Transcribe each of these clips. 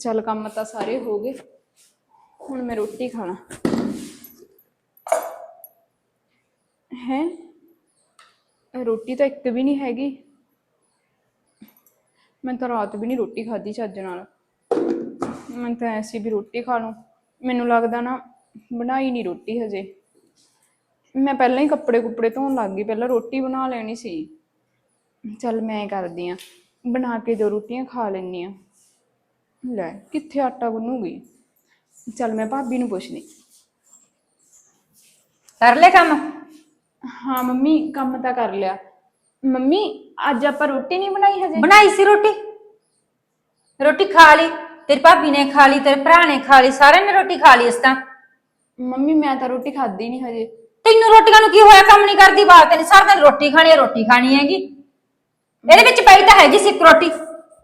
ਚੱਲ ਕੰਮ ਤਾਂ ਸਾਰੇ ਹੋ ਗਏ। ਹੁਣ ਮੈਂ ਰੋਟੀ ਖਾਣਾ। ਹੈ? ਰੋਟੀ ਤਾਂ ਇੱਕ ਵੀ ਨਹੀਂ ਹੈਗੀ। ਮੈਂ ਤਾਂ ਰਾਤ ਵੀ ਨਹੀਂ ਰੋਟੀ ਖਾਧੀ ਚੱਜ ਨਾਲ। ਮੈਂ ਤਾਂ ਐਸੀ ਵੀ ਰੋਟੀ ਖਾ ਲੂੰ ਮੈਨੂੰ ਲੱਗਦਾ ਨਾ ਬਣਾਈ ਨਹੀਂ ਰੋਟੀ ਹਜੇ। ਮੈਂ ਪਹਿਲਾਂ ਹੀ ਕੱਪੜੇ ਕੁੱਪੜੇ ਧੋਣ ਲੱਗ ਗਈ, ਪਹਿਲਾਂ ਰੋਟੀ ਬਣਾ ਲੈਣੀ ਸੀ। ਚੱਲ ਮੈਂ ਕਰਦੀ ਆ ਬਣਾ ਕੇ ਦੋ ਰੋਟੀਆਂ ਖਾ ਲੈਣੀ ਆ ਲੈ ਕਿੱਥੇ ਆਟਾ ਗੁੰਨੂਗੀ? ਚੱਲ ਮੈਂ ਭਾਬੀ ਨੂੰ ਪੁੱਛਦੀ। ਕਰ ਲੈ ਕੰਮ? ਹਾਂ ਮੰਮੀ ਕੰਮ ਤਾਂ ਕਰ ਲਿਆ। ਮੰਮੀ ਅੱਜ ਆਪਾਂ ਰੋਟੀ ਨਹੀਂ ਬਣਾਈ ਹਜੇ? ਬਣਾਈ ਸੀ ਰੋਟੀ। ਰੋਟੀ ਖਾ ਲਈ ਤੇਰੀ ਭਾਬੀ ਨੇ ਖਾ ਲਈ ਤੇਰੇ ਭਰਾ ਨੇ ਖਾ ਲਈ ਸਾਰਿਆਂ ਨੇ ਰੋਟੀ ਖਾ ਲਈ ਇਸ ਤਾਂ ਮੰਮੀ ਮੈਂ ਤਾਂ ਰੋਟੀ ਖਾਧੀ ਨਹੀਂ ਹਜੇ। ਤੈਨੂੰ ਰੋਟੀਆਂ ਨੂੰ ਕੀ ਹੋਇਆ ਕੰਮ ਨਹੀਂ ਕਰਦੀ ਬਾਤ ਤੈਨੂੰ ਸਾਰਾ ਦਿਨ ਰੋਟੀ ਖਾਣੀ ਹੈ ਰੋਟੀ ਖਾਣੀ ਹੈਗੀ। ਇਹਦੇ ਵਿੱਚ ਪਈ ਤਾਂ ਹੈਗੀ ਸੀ ਇੱਕ ਰੋਟੀ।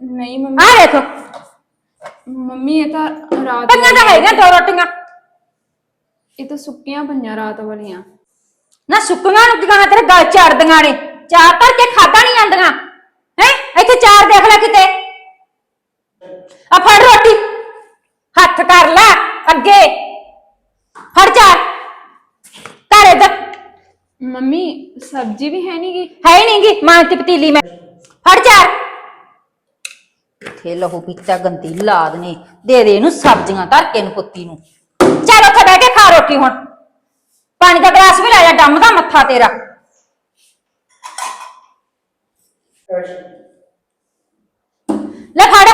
ਨਹੀਂ ਮੰਮੀ। ਆਹ ਦੇਖੋ ਮੰਮੀ ਇਹ ਤਾਂ ਰਾਤ ਪਈਆਂ ਤਾਂ ਹੈਗੀਆਂ ਦੋ ਰੋਟੀਆਂ। ਇਹ ਤਾਂ ਸੁੱਕੀਆਂ ਪਈਆਂ ਰਾਤ ਵਾਲੀਆਂ। ਨਾ ਸੁੱਕੀਆਂ ਕਿਹਾਂ ਤੇਰੇ ਗਲ ਝੜਦੀਆਂ ਨੇ। ਚਾਰ ਧਰ ਕੇ ਖਾਦਾ ਨਹੀਂ ਜਾਂਦੀਆਂ। ਹੈ? ਇੱਥੇ ਚਾਰ ਦੇਖ ਲੈ ਕਿਤੇ। ਆ ਫੜ ਰੋਟੀ। ਹੱਥ ਕਰ ਲੈ ਅੱਗੇ। ਫੜ ਚਾਰ। ਘਰੇ ਦਾ ਮੰਮੀ ਸਬਜ਼ੀ ਵੀ ਹੈ ਨਹੀਂਗੀ ਹੈ ਹੀ ਨਹੀਂਗੀ ਮਾਂ ਤੇ ਪਤੀਲੀ ਮੈਂ। ਫੜ ਚਾਰ। ਥੇ ਲਹੂ ਪੀਤਾ ਗੰਦੀ ਲਾਦ ਨੇ। ਦੇ ਦੇ ਇਹਨੂੰ ਸਬਜ਼ੀਆਂ ਧਰ ਕੇ ਇਹਨੂੰ ਕੁੱਤੀ ਨੂੰ। ਚੱਲ ਉੱਥੇ ਬਹਿ ਕੇ ਖਾ ਰੋਟੀ ਹੁਣ। ਪਾਣੀ ਦਾ ਗਲਾਸ ਵੀ ਲੈ ਜਾ, ਡੰਮ ਦਾ ਮੱਥਾ ਤੇਰਾ। ਲੈ ਫੜ।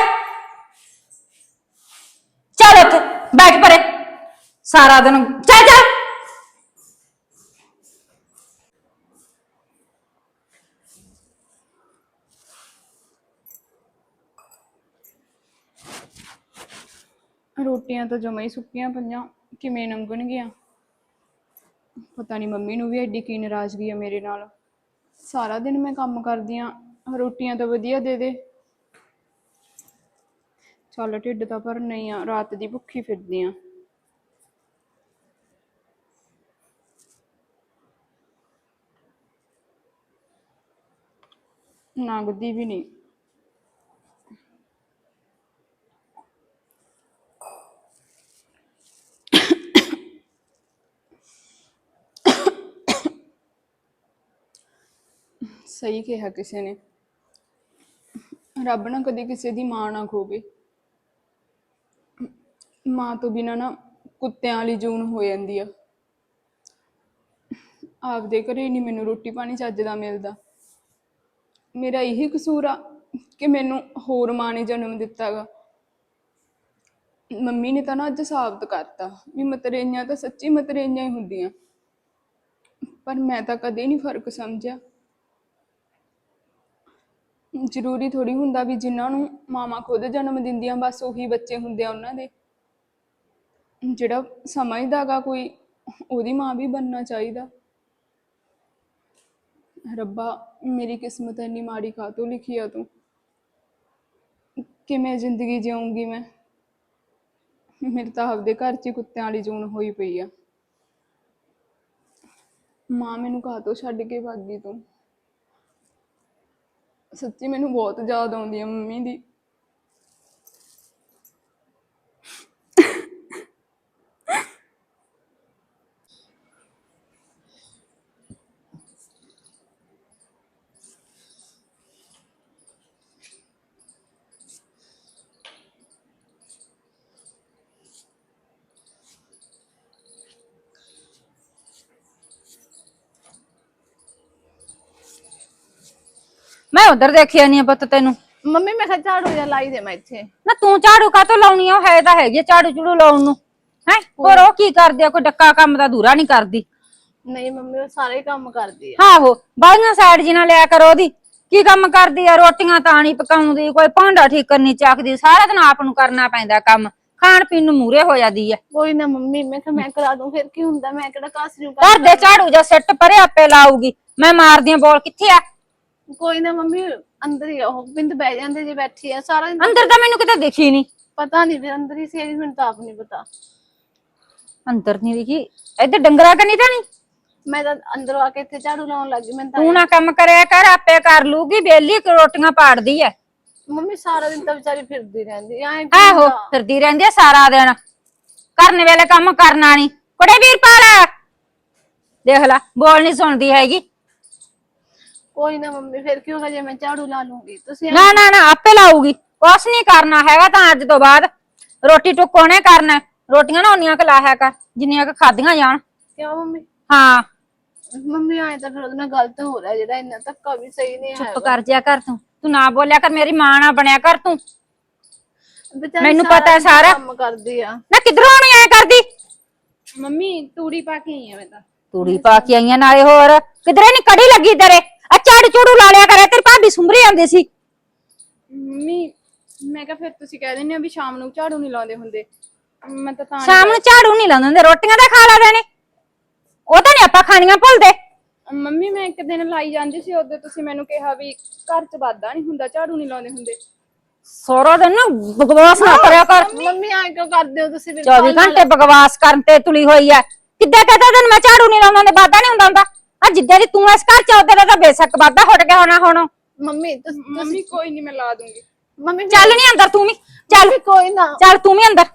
ਚੱਲ ਉੱਥੇ, ਬੈਠ ਪਰੇ। ਸਾਰਾ ਦਿਨ, ਚੱਲ ਚੱਲ ਰੋਟੀਆਂ ਤਾਂ ਜਮਾਂ ਹੀ ਸੁੱਕੀਆਂ ਪਈਆਂ, ਕਿਵੇਂ ਲੰਘਣਗੀਆਂ ਪਤਾ ਨਹੀਂ ਮੰਮੀ ਨੂੰ ਵੀ ਐਡੀ ਕੀ ਨਾਰਾਜ਼ਗੀ ਆ ਮੇਰੇ ਨਾਲ। ਸਾਰਾ ਦਿਨ ਮੈਂ ਕੰਮ ਕਰਦੀ ਆ, ਰੋਟੀਆਂ ਤਾਂ ਵਧੀਆ ਦੇ ਦੇ। ਚੱਲ ਢਿੱਡ ਤਾਂ ਪਰ ਨਹੀਂ ਆ, ਰਾਤ ਦੀ ਭੁੱਖੀ ਫਿਰਦੀ ਆ। ਨਾਗਦੀ ਵੀ ਨਹੀਂ ਸਹੀ ਕਿਹਾ ਕਿਸੇ ਨੇ। ਰੱਬ ਨਾ ਕਦੇ ਕਿਸੇ ਦੀ ਮਾਂ ਨਾ ਖੋਵੇ। ਮਾਂ ਤੋਂ ਬਿਨਾ ਨਾ ਕੁੱਤਿਆਂ ਵਾਲੀ ਜੂਨ ਹੋ ਜਾਂਦੀ ਆ। ਆਪਦੇ ਘਰੇ ਨਹੀਂ ਮੈਨੂੰ ਰੋਟੀ ਪਾਣੀ ਚੱਜ ਦਾ ਮਿਲਦਾ। ਮੇਰਾ ਇਹੀ ਕਸੂਰ ਆ ਕਿ ਮੈਨੂੰ ਹੋਰ ਮਾਂ ਨੇ ਜਨਮ ਦਿੱਤਾਗਾ। ਮੰਮੀ ਨੇ ਤਾਂ ਨਾ ਅੱਜ ਸਾਬਤ ਕਰਤਾ ਵੀ ਮਤਰੇਈਆਂ ਤਾਂ ਸੱਚੀ ਮਤਰੇਈਆਂ ਹੀ ਹੁੰਦੀਆਂ। ਪਰ ਮੈਂ ਤਾਂ ਕਦੇ ਨਹੀਂ ਫ਼ਰਕ ਸਮਝਿਆ। ਜ਼ਰੂਰੀ ਥੋੜੀ ਹੁੰਦਾ ਵੀ ਜਿਨ੍ਹਾਂ ਨੂੰ ਮਾਮਾ ਖੁਦ ਜਨਮ ਦਿੰਦੀਆਂ, ਬਸ ਉਹੀ ਬੱਚੇ ਹੁੰਦੇ ਆ ਉਹਨਾਂ ਦੇ। ਜਿਹੜਾ ਸਮਝਦਾਗਾ ਕੋਈ, ਉਹਦੀ ਮਾਂ ਵੀ ਬਣਨਾ ਚਾਹੀਦਾ। ਰੱਬਾ, ਮੇਰੀ ਕਿਸਮਤ ਇੰਨੀ ਮਾੜੀ ਕਾਤੋਂ ਲਿਖੀ ਆ ਤੂੰ? ਕਿਵੇਂ ਜ਼ਿੰਦਗੀ ਜਿਉਂਗੀ ਮੈਂ? ਮੇਰੇ ਤਾਂ ਆਪਦੇ ਘਰ 'ਚ ਕੁੱਤਿਆਂ ਵਾਲੀ ਜੂਨ ਹੋਈ ਪਈ ਆ। ਮਾਂ ਮੈਨੂੰ ਕਾਹਤੋਂ ਛੱਡ ਕੇ ਭੱਜ ਗਈ ਤੂੰ? ਸੱਚੀ ਮੈਨੂੰ ਬਹੁਤ ਯਾਦ ਆਉਂਦੀ ਆ ਮੰਮੀ ਦੀ। ਮੈਂ ਉਧਰ ਦੇਖਿਆ ਨਹੀਂ ਪੁੱਤ ਤੈਨੂੰ। ਮੰਮੀ ਮੈਂ ਕਿਹਾ ਝਾੜੂ ਜਿਹਾ ਲਾਈ ਦੇ ਮੈਂ ਇੱਥੇ। ਨਾ ਤੂੰ ਝਾੜੂ ਕਾਤੋਂ ਲਾਉਣੀ ਆ? ਉਹ ਹੈ ਤਾਂ ਹੈਗੀ ਆ ਝਾੜੂ ਝੂੜੂ ਲਾਉਣ ਨੂੰ। ਹੈ? ਹੋਰ ਉਹ ਕੀ ਕਰਦੀ ਆ? ਕੋਈ ਡੱਕਾ ਕੰਮ ਦਾ ਦੂਰਾ ਨਹੀਂ ਕਰਦੀ। ਨਹੀਂ ਮੰਮੀ ਉਹ ਸਾਰੇ ਕੰਮ ਕਰਦੀ ਆ। ਆਹੋ ਬਾਈਆਂ ਸਾਈਡ ਜੀ ਨਾਲ ਲਿਆ ਕਰੋ ਉਹਦੀ। ਕੀ ਕੰਮ ਕਰਦੀ ਆ? ਰੋਟੀਆਂ ਤਾਂ ਨਹੀਂ ਪਕਾਉਂਦੀ ਕੋਈ ਭਾਂਡਾ ਠੀਕ ਕਰਨੀ ਚੱਕਦੀ। ਸਾਰਾ ਦਿਨ ਆਪ ਨੂੰ ਕਰਨਾ ਪੈਂਦਾ ਕੰਮ। ਖਾਣ ਪੀਣ ਨੂੰ ਮੂਰੇ ਹੋ ਜਾਂਦੀ ਆ। ਕੋਈ ਨਾ ਮੰਮੀ ਮੈਂ ਕਿਹਾ ਮੈਂ ਕਰਾ ਦੂੰ ਫਿਰ ਕੀ ਹੁੰਦਾ? ਮੈਂ ਕਿਹੜਾ ਕਾਸ ਨੂੰ ਘਰ ਦੇ ਝਾੜੂ ਜਾਂ ਸਿੱਟ ਪਰੇ ਆਪੇ ਲਾਊਗੀ। ਮੈਂ ਮਾਰਦੀ ਆ ਬੋਲ ਕਿੱਥੇ ਆ? ਕੋਈ ਨਾ ਮੰਮੀ ਅੰਦਰ ਹੀ ਆ ਉਹ ਬਿੰਦ ਬਹਿ ਜਾਂਦੇ ਜੇ ਬੈਠੀ ਆ ਸਾਰਾ ਦਿਨ ਅੰਦਰ ਤਾਂ ਮੈਨੂੰ ਕਿਤੇ ਦਿਖੀ ਨਹੀਂ ਪਤਾ ਨਹੀਂ ਫਿਰ ਅੰਦਰ ਹੀ ਸੀ ਮੈਨੂੰ ਤਾਂ ਆਪ ਨਹੀਂ ਪਤਾ। ਅੰਦਰ ਨਹੀਂ ਦਿਖੀ। ਇੱਧਰ ਡੰਗਰਾ ਕਨੀ ਤਾਂ ਨਹੀਂ ਮੈਂ ਤਾਂ ਅੰਦਰੋਂ ਆ ਕੇ ਇੱਥੇ ਝਾੜੂ ਲਾਉਣ ਲੱਗੀ ਮੈਂ ਤਾਂ ਤੂੰ ਨਾ ਕੰਮ ਕਰਿਆ ਕਰ ਆਪੇ ਕਰ ਲੂਗੀ ਬੇਲੀ ਰੋਟੀਆਂ ਪਾੜਦੀ ਐ। ਮੰਮੀ ਸਾਰਾ ਦਿਨ ਤਾਂ ਵਿਚਾਰੀ ਫਿਰਦੀ ਰਹਿੰਦੀ ਐ ਆਹੋ ਫਿਰਦੀ ਰਹਿੰਦੀ ਆ ਸਾਰਾ ਦਿਨ। ਕਰਨ ਵੇਲੇ ਕੰਮ ਕਰਨਾ ਨਹੀਂ ਕੁੜੇ ਵੀਰਪਾਲ! ਦੇਖ ਲੈ ਬੋਲ ਨਹੀਂ ਸੁਣਦੀ ਹੈਗੀ। ਕੋਈ ਨਾ ਮੰਮੀ ਫਿਰ ਕੀ ਹੋਗਾ ਜੇ ਮੈਂ ਝਾੜੂ ਲਾ ਲੂੰਗੀ? ਤੁਸੀਂ ਨਾ ਨਾ ਨਾ ਆਪੇ ਲਾਊਗੀ। ਕੁਛ ਨਹੀਂ ਕਰਨਾ ਹੈਗਾ ਤਾਂ ਅੱਜ ਤੋਂ ਬਾਅਦ। ਰੋਟੀ ਟੁੱਕ ਉਹਨੇ ਕਰਨਾ। ਰੋਟੀਆਂ ਨਾ ਉਨੀਆਂ ਕੁ ਲਾਹਿਆ ਕਰ ਜਿੰਨੀਆਂ ਕੁ ਖਾਧੀਆਂ ਜਾਣ। ਕਿਉਂ ਮੰਮੀ? ਹਾਂ। ਮੰਮੀ ਆਏ ਤਾਂ ਫਿਰ ਉਹਦੇ ਨਾਲ ਗਲਤ ਹੋ ਰਿਹਾ ਜਿਹੜਾ ਇੰਨਾ ਧੱਕਾ ਵੀ ਸਹੀ ਨਹੀਂ ਹੈ ਚੁੱਪ ਕਰ ਜਿਆ ਕਰ ਤੂੰ। ਤੂੰ ਨਾ ਬੋਲਿਆ ਕਰ ਮੇਰੀ ਮਾਂ ਨਾ ਬਣਿਆ ਕਰ ਤੂੰ। ਵਿਚਾਰੀ ਮੈਨੂੰ ਪਤਾ ਹੈ ਸਾਰਾ। ਕੰਮ ਕਰਦੀ ਆ। ਨਾ ਕਿਧਰੋਂ ਨਹੀਂ ਆਇਆ ਕਰਦੀ? ਮੰਮੀ ਤੂੜੀ ਪਾ ਕੇ ਆਈ ਆ ਮੈਂ ਤਾਂ। ਤੂੜੀ ਪਾ ਕੇ ਆਈਆਂ ਨਾਲੇ ਹੋਰ। ਕਿਧਰੇ ਨਹੀਂ ਕੜੀ ਲੱਗੀ ਤੇਰੇ? ਆ ਝਾੜੂ ਝੂੜੂ ਲਾ ਲਿਆ ਕਰੇ ਤੇਰੀ ਭਾਬੀ ਸੁੰਭਰੀ ਆਉਂਦੀ ਸੀ। ਮੰਮੀ ਮੈਂ ਕਿਹਾ ਫਿਰ ਤੁਸੀਂ ਕਹਿ ਦਿੰਦੇ ਹੋ ਵੀ ਸ਼ਾਮ ਨੂੰ ਝਾੜੂ ਨਹੀਂ ਲਾਉਂਦੇ ਹੁੰਦੇ। ਮੈਂ ਤਾਂ ਤਾਂ ਸ਼ਾਮ ਨੂੰ ਝਾੜੂ ਨਹੀਂ ਲਾਉਂਦੇ ਹੁੰਦੇ ਰੋਟੀਆਂ ਤਾਂ ਖਾ ਲਾ ਦੇਣੇ ਉਹ ਤਾਂ ਨਹੀਂ ਆਪਾਂ ਖਾਣੀਆਂ ਭੁੱਲਦੇ। ਮੰਮੀ ਮੈਂ ਇੱਕ ਦਿਨ ਲਾਈ ਜਾਂਦੀ ਸੀ ਉਦੋਂ ਤੁਸੀਂ ਮੈਨੂੰ ਕਿਹਾ ਵੀ ਘਰ 'ਚ ਵਾਧਾ ਨਹੀਂ ਹੁੰਦਾ ਝਾੜੂ ਨਹੀਂ ਲਾਉਂਦੇ ਹੁੰਦੇ। ਸਾਰਾ ਦਿਨ ਨਾ ਬਕਵਾਸ ਨਾ ਕਰਿਆ ਕਰ। ਮੰਮੀ ਆਏ ਕਿਉਂ ਕਰਦੇ ਹੋ ਤੁਸੀਂ 24 ਘੰਟੇ ਬਕਵਾਸ ਕਰਨ ਤੇ ਤੁਲੀ ਹੋਈ ਐ। ਕਿੱਦਾਂ ਕਹਤਾ ਤੈਨੂੰ ਮੈਂ ਝਾੜੂ ਨਹੀਂ ਲਾਉਂਦਾ ਤੇ ਵਾਧਾ ਨਹੀਂ ਹੁੰਦਾ ਹੁੰਦਾ। ਆ ਜਿੱਦਾਂ ਦੀ ਤੂੰ ਇਸ ਘਰ ਚ ਉਹਦੇ ਦਾ ਤਾਂ ਬੇਸ਼ੱਕ ਵਾਧਾ ਹੁੱਟ ਗਿਆ ਹੋਣਾ ਹੁਣ। ਮੰਮੀ ਤੁਸੀਂ ਮੰਮੀ ਕੋਈ ਨਹੀਂ ਮੈਂ ਲਾ ਦੂੰਗੀ। ਮੰਮੀ ਚੱਲ ਨਹੀਂ ਅੰਦਰ ਤੂੰ ਵੀ। ਚੱਲ। ਕੋਈ ਨਾ। ਚੱਲ ਤੂੰ ਵੀ ਅੰਦਰ।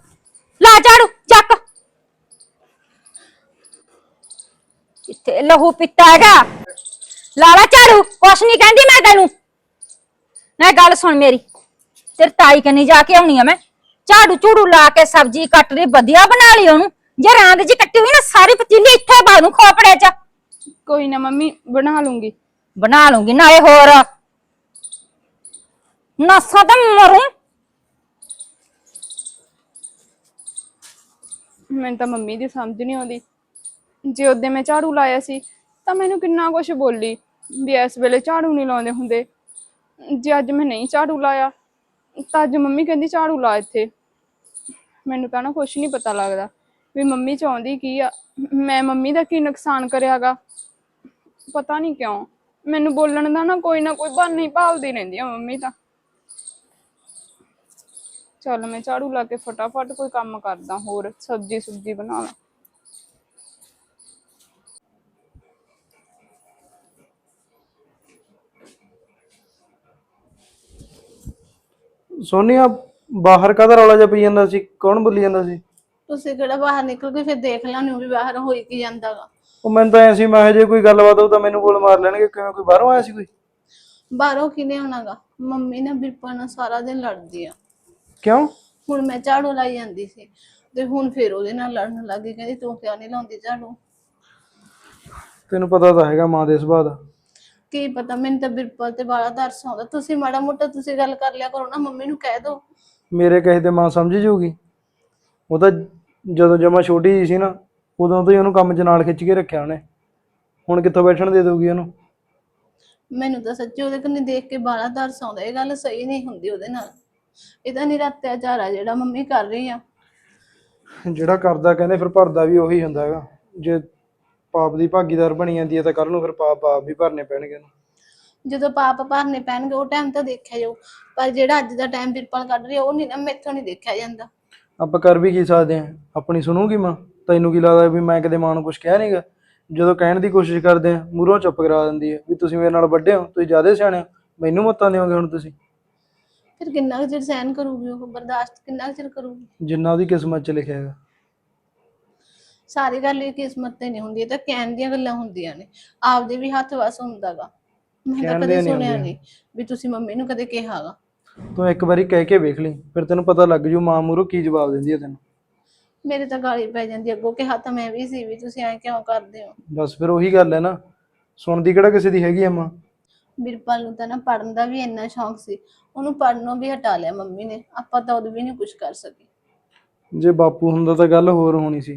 ਲਾ ਝਾੜੂ ਚੱਕ। ਕਿੱਥੇ ਲਹੂ ਪਿੱਤਾ ਹੈਗਾ? ਲਾ ਲਾ ਝਾੜੂ ਕੁਛ ਨਹੀਂ ਕਹਿੰਦੀ ਮੈਂ ਤੈਨੂੰ। ਨਾ ਗੱਲ ਸੁਣ ਮੇਰੀ। ਤੇਰੇ ਤਾਈ ਕਨੀ ਜਾ ਕੇ ਆਉਣੀ ਆ ਮੈਂ। ਝਾੜੂ ਝੂੜੂ ਲਾ ਕੇ ਸਬਜ਼ੀ ਕੱਟ ਲਈ ਵਧੀਆ ਬਣਾ ਲਈ ਉਹਨੂੰ। ਜੇ ਰਾਂਦ ਜੀ ਕੱਟੀ ਹੋਈ ਨਾ ਸਾਰੀ ਪਤੀਲੀ ਇੱਥੇ ਪਾ ਦੂੰ ਖੋਪੜੇ 'ਚ। ਕੋਈ ਨਾ ਮੰਮੀ ਬਣਾ ਲੂੰਗੀ। ਬਣਾ ਲੂੰਗੀ ਨਾਲੇ ਹੋਰ। ਨਸਾਂ ਤਾਂ ਮਰੂੰ। ਮੈਨੂੰ ਤਾਂ ਮੰਮੀ ਦੀ ਸਮਝ ਨਹੀਂ ਆਉਂਦੀ। ਜੇ ਉਹਦੇ ਮੈਂ ਝਾੜੂ ਲਾਇਆ ਸੀ ਤਾਂ ਮੈਨੂੰ ਕਿੰਨਾ ਕੁਝ ਬੋਲੀ ਵੀ ਇਸ ਵੇਲੇ ਝਾੜੂ ਨਹੀਂ ਲਾਉਂਦੇ ਹੁੰਦੇ। ਜੇ ਅੱਜ ਮੈਂ ਨਹੀਂ ਝਾੜੂ ਲਾਇਆ ਤਾਂ ਅੱਜ ਮੰਮੀ ਕਹਿੰਦੀ ਝਾੜੂ ਲਾ ਇੱਥੇ। ਮੈਨੂੰ ਤਾਂ ਨਾ ਕੁਝ ਨਹੀਂ ਪਤਾ ਲੱਗਦਾ ਵੀ ਮੰਮੀ ਚਾਹੁੰਦੀ ਕੀ ਆ। ਮੈਂ ਮੰਮੀ ਦਾ ਕੀ ਨੁਕਸਾਨ ਕਰਿਆਗਾ? ਪਤਾ ਨਹੀਂ ਕਿਉਂ। ਮੈਨੂੰ ਬੋਲਣ ਦਾ ਨਾ ਕੋਈ ਨਾ ਕੋਈ ਬਹਾਨਾ ਹੀ ਭਾਲਦੀ ਰਹਿੰਦੀ ਆ ਮੰਮੀ ਤਾਂ। ਚੱਲ ਮੈਂ ਝਾੜੂ ਲਾ ਕੇ ਫਟਾਫਟ ਕੋਈ ਕੰਮ ਕਰਦਾ ਹੋਰ ਸਬਜ਼ੀ ਸੁਬਜ਼ੀ ਬਣਾ ਲਾਂ। ਸੋਨੀਆ ਬਾਹਰ ਕਾਹਦਾ ਰੌਲਾ ਜਿਹਾ ਪਈ ਜਾਂਦਾ ਸੀ? ਕੌਣ ਬੋਲੀ ਜਾਂਦਾ ਸੀ? ਤੁਸੀਂ ਕਿਹੜਾ ਬਾਹਰ ਨਿਕਲ ਕੇ ਫਿਰ ਦੇਖ ਲੈਣੇ ਵੀ ਬਾਹਰ ਹੋਈ ਕੀ ਜਾਂਦਾਗਾ ਉਹ ਮੈਨੂੰ ਤਾਂ ਐ ਸੀ ਮੈਂ ਜੇ ਕੋਈ ਗੱਲਬਾਤ ਹੋਊ ਤਾਂ ਮੈਨੂੰ ਬੋਲ ਮਾਰ ਲੈਣਗੇ। ਕਿਵੇਂ ਕੋਈ ਬਾਹਰੋਂ ਆਇਆ ਸੀ ਕੋਈ? ਬਾਹਰੋਂ ਕਿਨੇ ਆਉਣਾਗਾ ਮੰਮੀ ਨਾ ਬਿਰਪਾ ਨਾਲ ਸਾਰਾ ਦਿਨ ਲੜਦੀ ਆ। ਕਿਉਂ? ਹੁਣ ਮੈਂ ਝਾੜੂ ਲਾਈ ਜਾਂਦੀ ਸੀ ਤੇ ਹੁਣ ਫਿਰ ਉਹਦੇ ਨਾਲ ਲੜਨ ਲੱਗੀ ਕਹਿੰਦੀ ਤੂੰ ਕਿਉਂ ਨਹੀਂ ਲਾਉਂਦੀ ਝਾੜੂ? ਤੈਨੂੰ ਪਤਾ ਤਾਂ ਹੈਗਾ ਮਾਂ ਦੇ ਸੁਭਾਅ ਦਾ। ਕੀ ਪਤਾ ਮੈਨੂੰ ਤਾਂ ਬਿਰਪਾ ਤੇ ਬਾਲਾ ਤਰਸ ਆਉਂਦਾ। ਤੁਸੀਂ ਮਾੜਾ ਮੋਟਾ ਤੁਸੀਂ ਗੱਲ ਕਰ ਲਿਆ ਕਰੋ ਨਾ ਮੰਮੀ ਨੂੰ ਕਹਿ ਦਿਓ। ਮੇਰੇ ਕਹੇ ਤੇ ਮਾਂ ਸਮਝ ਜੂਗੀ ਉਹ ਤਾਂ ਜਦੋਂ ਜਮਾ ਛੋਟੀ ਸੀ ਨਾ ਉਦੋਂ ਤੋਂ ਹੀ ਉਹਨੂੰ ਕੰਮ 'ਚ ਨਾਲ ਖਿੱਚ ਕੇ ਰੱਖਿਆ ਉਹਨੇ। ਹੁਣ ਕਿੱਥੋਂ ਬੈਠਣ ਦੇ ਦਊਗੀ ਉਹਨੂੰ? ਮੈਨੂੰ ਤਾਂ ਸੱਚੀ ਉਹਦੇ ਕੰਨੀ ਦੇਖ ਕੇ ਬਾਲਾ ਤਰਸ ਆਉਂਦਾ ਇਹ ਗੱਲ ਸਹੀ ਨਹੀਂ ਹੁੰਦੀ ਉਹਦੇ ਨਾਲ। ਇਹ ਤਾਂ ਨਿਰਾ ਅਤਿਆਚਾਰ ਆ ਜਿਹੜਾ ਮੰਮੀ ਕਰ ਰਹੀ ਆ। ਜਿਹੜਾ ਕਰਦਾ ਕਹਿੰਦੇ ਫਿਰ ਭਰਦਾ ਵੀ ਉਹੀ ਹੁੰਦਾ ਹੈਗਾ। ਜੇ ਪਾਪ ਦੀ ਭਾਗੀਦਾਰ ਬਣੀ ਜਾਂਦੀ ਹੈ ਤਾਂ ਕੱਲ ਨੂੰ ਫਿਰ ਪਾਪ ਆਪ ਵੀ ਭਰਨੇ ਪੈਣਗੇ ਉਹਨੂੰ। ਜਦੋਂ ਪਾਪ ਭਰਨੇ ਪੈਣਗੇ ਉਹ ਟਾਈਮ ਤਾਂ ਦੇਖਿਆ ਜਾਊ। ਪਰ ਜਿਹੜਾ ਅੱਜ ਦਾ ਟਾਈਮ ਬਿਰਪਲ ਕੱਢ ਰਹੀ ਆ ਉਹ ਨਹੀਂ ਨਾ ਮੈਥੋਂ ਨਹੀਂ ਦੇਖਿਆ ਜਾਂਦਾ। ਆਪਾਂ ਕਰ ਵੀ ਕੀ ਸਕਦੇ ਆ ਆਪਣੀ ਸੁਣੂਗੀ ਮਾਂ? ਤੈਨੂੰ ਕੀ ਲੱਗਦਾ ਵੀ ਮੈਂ ਕਦੇ ਮਾਂ ਨੂੰ ਕੁਝ ਕਿਹਾ ਨਹੀਂਗਾ? ਜਦੋਂ ਕਹਿਣ ਦੀ ਕੋਸ਼ਿਸ਼ ਕਰਦੇ ਆ ਮੂਹਰੋਂ ਚੁੱਪ ਕਰਾ ਦਿੰਦੀ ਹੈ ਵੀ ਤੁਸੀਂ ਮੇਰੇ ਨਾਲ ਵੱਡੇ ਹੋ ਤੁਸੀਂ ਜ਼ਿਆਦਾ ਸਿਆਣੇ ਹੋ ਮੈਨੂੰ ਮੱਤਾਂ ਦਿਓਗੇ ਹੁਣ ਤੁਸੀਂ? ਫਿਰ ਕਿੰਨਾ ਕੁ ਚਿਰ ਸਹਿਨ ਕਰੂਗੀ ਉਹ? ਬਰਦਾਸ਼ਤ ਕਿੰਨਾ ਕੁ ਚਿਰ ਕਰੂਗੀ? ਜਿੰਨਾ ਉਹਦੀ ਕਿਸਮਤ 'ਚ ਲਿਖਿਆ ਹੈਗਾ। ਸਾਰੀ ਗੱਲ ਇਹ ਕਿਸਮਤ ਤੇ ਨਹੀਂ ਹੁੰਦੀ ਇਹ ਤਾਂ ਕਹਿਣ ਦੀਆਂ ਗੱਲਾਂ ਹੁੰਦੀਆਂ ਨੇ। ਆਪਦੇ ਵੀ ਹੱਥ ਵਸ ਹੁੰਦਾਗਾ। ਮੈਂ ਤਾਂ ਕਹਿਣ ਕਦੇ ਨਹੀਂ ਸੁਣਿਆ ਹੁੰਦੀਆਂ। ਨਹੀਂ ਵੀ ਤੁਸੀਂ ਮੰਮੀ ਨੂੰ ਕਦੇ ਕਿਹਾਗਾ। ਤੂੰ ਇੱਕ ਵਾਰੀ ਕਹਿ ਕੇ ਵੇਖ ਲਈ ਫਿਰ ਤੈਨੂੰ ਪਤਾ ਲੱਗ ਜੂ ਮਾਂ ਮੂਹਰੋਂ ਕੀ ਜਵਾਬ ਦਿੰਦੀ ਹੈ ਤੈਨੂੰ। ਮੇਰੇ ਤਾਂ ਗਾਲੀ ਪੈ ਜਾਂਦੀ ਅੱਗੋਂ ਕਿਹਾ ਤਾਂ ਮੈਂ ਵੀ ਸੀ ਵੀ ਤੁਸੀਂ ਐਂ ਕਿਉਂ ਕਰਦੇ ਹੋ? ਬਸ ਫਿਰ ਉਹੀ ਗੱਲ ਹੈ ਨਾ। ਸੁਣਦੀ ਕਿਹੜਾ ਕਿਸੇ ਦੀ ਹੈਗੀ ਆ ਮਾਂ? ਬਿਰਪਲ ਨੂੰ ਤਾਂ ਨਾ ਪੜਨ ਦਾ ਵੀ ਇੰਨਾ ਸ਼ੌਂਕ ਸੀ। ਉਹਨੂੰ ਪੜਨੋਂ ਵੀ ਹਟਾ ਲਿਆ ਮੰਮੀ ਨੇ। ਆਪਾਂ ਤਾਂ ਉਦੋਂ ਵੀ ਨਹੀਂ ਕੁਝ ਕਰ ਸਕੇ। ਜੇ ਬਾਪੂ ਹੁੰਦਾ ਤਾਂ ਗੱਲ ਹੋਰ ਹੋਣੀ ਸੀ।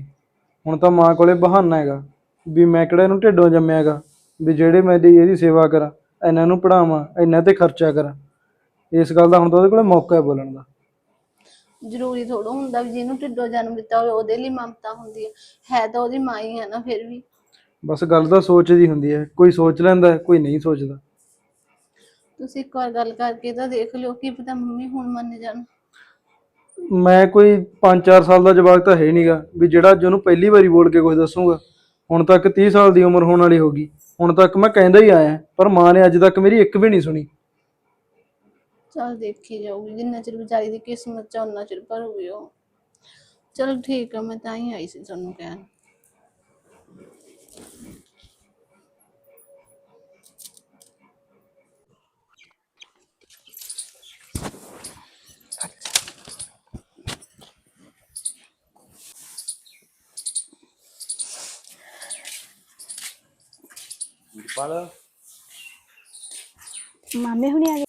ਹੁਣ ਤਾਂ ਮਾਂ ਕੋਲੇ ਬਹਾਨਾ ਹੈਗਾ ਵੀ ਮੈਂ ਕਿਹੜਾ ਇਹਨੂੰ ਢਿੱਡੋਂ ਜੰਮਿਆਗਾ ਵੀ ਜਿਹੜੇ ਮੈਂ ਦੀ ਇਹਦੀ ਸੇਵਾ ਕਰਾਂ ਇਹਨਾਂ ਨੂੰ ਪੜਾਵਾਂ ਇਹਨਾਂ ਤੇ ਖਰਚਾ ਕਰਾਂ। ਇਸ ਗੱਲ ਦਾ ਹੁਣ ਤਾਂ ਉਹਦੇ ਕੋਲੇ ਮੌਕਾ ਹੈ ਬੋਲਣ ਦਾ। ਜ਼ਰੂਰੀ ਥੋੜਾ ਹੁੰਦਾ ਵੀ ਜਿਹਨੂੰ ਢਿੱਡੋਂ ਜਨਮ ਦਿੱਤਾ ਹੋਵੇ ਉਹਦੇ ਲਈ ਮਮਤਾ ਹੁੰਦੀ ਹੈ ਹੈ ਤਾਂ ਉਹਦੀ ਮਾਂ ਹੀ ਹੈ ਨਾ ਫਿਰ ਵੀ। ਬਸ ਗੱਲ ਤਾਂ ਸੋਚ ਦੀ ਹੁੰਦੀ ਹੈ। ਕੋਈ ਸੋਚ ਲੈਂਦਾ ਹੈ, ਕੋਈ ਨਹੀਂ ਸੋਚਦਾ। ਤੁਸੀਂ ਇੱਕ ਵਾਰ ਗੱਲ ਕਰਕੇ ਤਾਂ ਦੇਖ ਲਿਓ ਕੀ ਪਤਾ ਮੰਮੀ ਹੁਣ ਮੰਨ ਜਾਣ। ਮੈਂ ਕੋਈ 5-4 ਸਾਲ ਦਾ ਜਵਾਕ ਤਾਂ ਹੈ ਨਹੀਂਗਾ ਵੀ ਜਿਹੜਾ ਅੱਜ ਉਹਨੂੰ ਪਹਿਲੀ ਵਾਰੀ ਬੋਲ ਕੇ ਕੁਝ ਦੱਸੂਗਾ। ਹੁਣ ਤੱਕ 30 ਸਾਲ ਦੀ ਉਮਰ ਹੋਣ ਵਾਲੀ ਹੋਗੀ ਹੁਣ ਤੱਕ ਮੈਂ ਕਹਿੰਦਾ ਹੀ ਆਇਆ ਪਰ ਮਾਂ ਨੇ ਅੱਜ ਤੱਕ ਮੇਰੀ ਇੱਕ ਵੀ ਨਹੀਂ ਸੁਣੀ। ਚਲ ਦੇਖੀ ਜਾਊਗੀ ਜਿੰਨਾ ਚਿਰ ਵਿਚਾਰੀ ਦੀ ਕਿਸਮਤ ਚ ਉਹਨਾਂ ਚਿਰ ਭਰੂਗੀ ਉਹ ਚਲ ਠੀਕ ਆ ਮੈਂ ਤਾਂ ਹੀ ਆਈ ਸੀ ਤੁਹਾਨੂੰ ਕਹਿਣ ਵੀਰਪਾਲ ਮਾਮੇ ਹੁਣੇ ਆ ਗਏ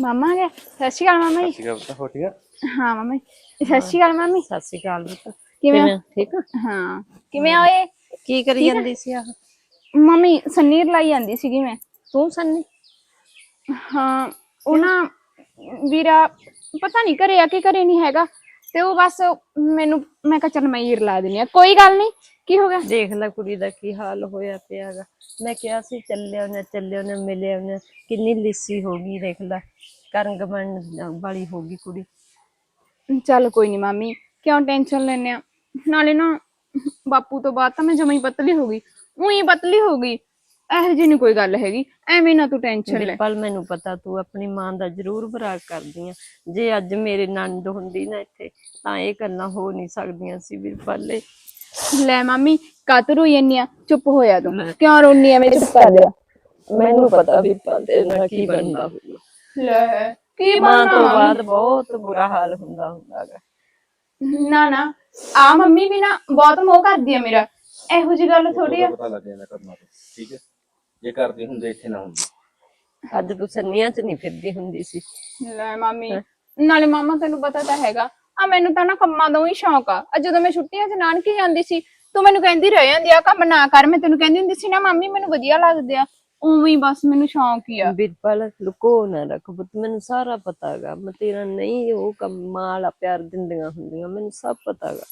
ਮਾਮਾ ਗਿਆ। ਸਤਿ ਸ਼੍ਰੀ ਅਕਾਲ ਮਾਮਾ। ਜੀ ਠੀਕ ਆ ਪੁੱਤ ਹੋ ਠੀਕ ਆ? ਹਾਂ ਮਾਮਾ। ਜੀ ਸਤਿ ਸ਼੍ਰੀ ਅਕਾਲ ਮਾਮੀ। ਸਤਿ ਸ਼੍ਰੀ ਅਕਾਲ ਕਿਵੇਂ? ਠੀਕ ਆ? ਹਾਂ। ਕਿਵੇਂ ਆਏ ਕੀ ਕਰੀ ਜਾਂਦੀ ਸੀ ਆਹ? ਮੰਮੀ ਸੰਨੀਰ ਲਾਈ ਜਾਂਦੀ ਸੀਗੀ ਮੈਂ। ਤੂੰ ਸੰਨੀ? ਹਾਂ ਉਹ ਨਾ ਵੀਰਾ ਪਤਾ ਨਹੀਂ ਘਰੇ ਆ ਕਿ ਘਰੇ ਨਹੀਂ ਹੈਗਾ। ਤੇ ਉਹ ਬਸ ਮੈਨੂੰ ਮੈਂ ਕਿਹਾ ਚੱਲ ਮੈਂ ਹੀ ਰਲਾ ਦਿੰਨੀ ਆ ਕੋਈ ਗੱਲ ਨਹੀਂ ਕੀ ਹੋ ਗਿਆ? ਦੇਖ ਲੈ ਕੁੜੀ ਦਾ ਕੀ ਹਾਲ ਹੋਇਆ ਪਿਆਗਾ ਮੈਂ ਕਿਹਾ ਸੀ ਚੱਲਿਆ ਉਹਨੇ ਚੱਲਿਆ ਉਹਨੇ ਮਿਲਿਆ ਉਹਨੇ। ਕਿੰਨੀ ਲਿੱਸੀ ਹੋ ਗਈ ਦੇਖ ਲੈ ਕਰੰਗ ਬਣ ਵਾਲੀ ਹੋ ਗਈ ਕੁੜੀ। ਚੱਲ ਕੋਈ ਨਹੀਂ ਮਾਮੀ ਕਿਉਂ ਟੈਨਸ਼ਨ ਲੈਨੇ ਆ? ਨਾਲੇ ਨਾ ਬਾਪੂ ਤੋਂ ਬਾਅਦ ਤਾਂ ਮੈਂ ਜਮਾਂ ਹੀ ਪਤਲੀ ਹੋ ਗਈ। ਉਹੀ ਪਤਲੀ ਹੋ ਗਈ। ਇਹੋ ਜਿਹੀ ਨਹੀਂ ਕੋਈ ਗੱਲ ਹੈਗੀ ਐਵੇਂ ਨਾ ਤੂੰ ਟੈਨਸ਼ਨ ਲੈ। ਬਿਲਕੁਲ ਮੈਨੂੰ ਪਤਾ ਤੂੰ ਆਪਣੀ ਮਾਂ ਦਾ ਜ਼ਰੂਰ ਬਰਾਗ ਕਰਦੀ ਆ। ਜੇ ਅੱਜ ਮੇਰੇ ਨੰਦ ਹੁੰਦੀ ਨਾ ਇੱਥੇ ਤਾਂ ਇਹ ਗੱਲਾਂ ਹੋ ਨਹੀਂ ਸਕਦੀਆਂ ਸੀ ਬਿਰਪਾਲੇ ਲੈ ਮਾਮੀ ਕਾਤਰ ਇੰਨੀ ਆ? ਚੁੱਪ ਹੋਇਆ ਤੂੰ। ਕਿਉਂ ਰੋਣੀ ਐਵੇਂ ਚੁੱਪ ਕਰ ਜਾ? ਮੈਨੂੰ ਪਤਾ ਬਿਰਪਾਲ ਤੇਰੇ ਨਾਲ ਕੀ ਬਣਦਾ ਹੋਊਗਾ। ਲੈ ਕੀ ਮਾਂ ਤੋਂ ਬਾਅਦ ਬਹੁਤ ਬੁਰਾ ਹਾਲ ਹੁੰਦਾ ਹੁੰਦਾਗਾ ਨਾ ਨਾ ਆ ਮੰਮੀ ਵੀ ਨਾ ਬਹੁਤ ਮੋਹ ਕਰਦੀ ਆ ਮੇਰਾ। ਇਹੋ ਜੀ ਗੱਲ ਥੋੜੀ ਆ। ਪਤਾ ਲੱਗ ਜਾਂਦਾ ਕਰਨਾ ਤੋਂ। ਠੀਕ ਹੈ? ਜੇ ਕਰਦੇ ਹੁੰਦੇ ਇੱਥੇ ਨਾ ਹੁੰਦੇ। ਅੱਜ ਤੂੰ ਸੰਨੀਆਂ ਚ ਨਹੀਂ ਫਿਰਦੀ ਹੁੰਦੀ ਸੀ। ਲੈ ਮਾਮੀ ਨਾਲੇ ਮਾਮਾ ਤੈਨੂੰ ਪਤਾ ਤਾਂ ਹੈਗਾ ਆ ਮੈਨੂੰ ਤਾਂ ਨਾ ਕੰਮਾਂ ਦਾ ਹੀ ਸ਼ੌਂਕ ਆ। ਆ ਜਦੋਂ ਮੈਂ ਛੁੱਟੀਆਂ 'ਚ ਨਾਨਕੀ ਜਾਂਦੀ ਸੀ ਤੂੰ ਮੈਨੂੰ ਕਹਿੰਦੀ ਰਹਿ ਜਾਂਦੀ ਆ ਕੰਮ ਨਾ ਕਰ ਮੈਂ ਤੈਨੂੰ ਕਹਿੰਦੀ ਹੁੰਦੀ ਸੀ ਨਾ ਮਾਮੀ ਮੈਨੂੰ ਵਧੀਆ ਲੱਗਦੇ ਆ। ਉਵੇਂ ਹੀ ਬਸ ਮੈਨੂੰ ਸ਼ੌਂਕ ਹੀ ਆ। ਬਿਰਪਲ ਲੁਕੋ ਨਾ ਰੱਖ ਪੁੱਤ ਮੈਨੂੰ ਸਾਰਾ ਪਤਾਗਾ ਮੈਂ ਤੇਰਾ ਨਹੀਂ ਉਹ ਕੰਮਾਂ ਵਾਲਾ ਪਿਆਰ ਦਿੰਦੀਆਂ ਹੁੰਦੀਆਂ ਮੈਨੂੰ ਸਭ ਪਤਾਗਾ